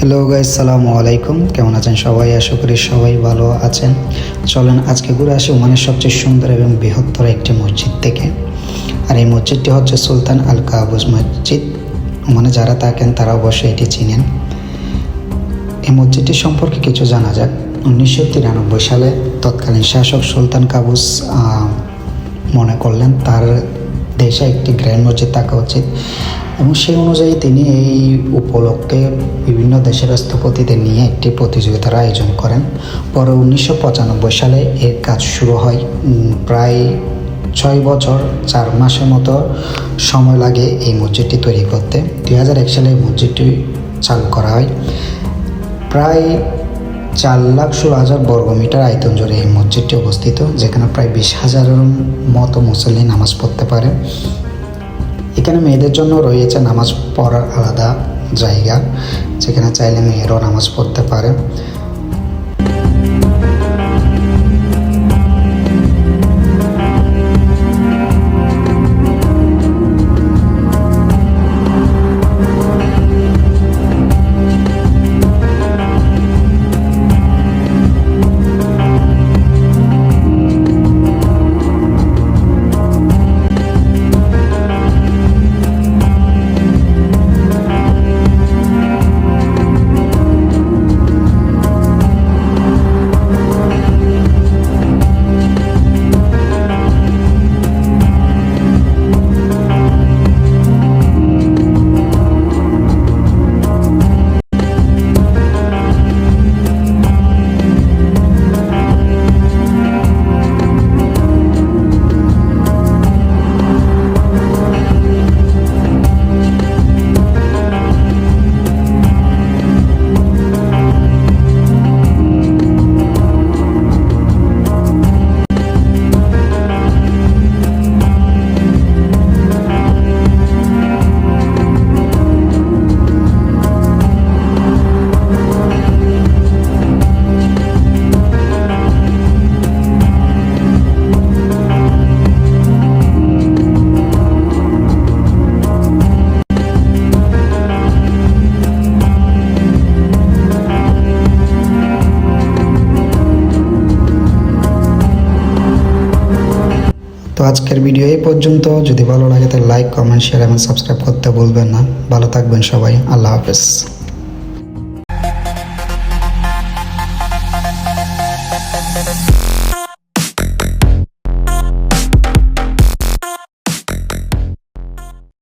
Hello guys সালামু আলাইকুম কেমন আছেন সবাই? আশা করি সবাই ভালো আছেন। চলেন আজকে ঘুরে আসি ওমানের সবচেয়ে সুন্দর এবং বৃহত্তর একটি মসজিদ থেকে। আর এই মসজিদটি হচ্ছে সুলতান আল কাবুজ মসজিদ। ওমানে যারা থাকেন, তারা অবশ্যই এটি চিনেন। এই মসজিদটি সম্পর্কে কিছু জানা যাক। উনিশশো তিরানব্বই সালে তৎকালীন শাসক সুলতান কাবুস মনে করলেন, তার দেশে একটি গ্র্যান্ড মসজিদ থাকা উচিত। এবং সেই অনুযায়ী তিনি এই উপলক্ষে বিভিন্ন দেশের স্থপতিদের নিয়ে একটি প্রতিযোগিতার আয়োজন করেন। পরে উনিশশো পঁচানব্বই সালে এর কাজ শুরু হয়। প্রায় ছয় বছর, চার মাসের মতো সময় লাগে এই মসজিদটি তৈরি করতে। দুই হাজার এক সালে এই মসজিদটি চালু করা হয়। প্রায় চার লাখ ষোলো হাজার বর্গমিটার আয়তন জুড়ে এই মসজিদটি অবস্থিত, যেখানে প্রায় বিশ হাজারের মতো মুসল্লি নামাজ পড়তে পারে। এখানে মেয়েদের জন্য রয়েছে নামাজ পড়ার আলাদা জায়গা যেখানে চাইলে মেয়েরাও নামাজ পড়তে পারে। তো আজকের ভিডিও এই পর্যন্ত। যদি ভালো লাগে তাহলে লাইক কমেন্ট শেয়ার এবং সাবস্ক্রাইব করতে ভুলবেন না। ভালো থাকবেন সবাই। আল্লাহ হাফেজ।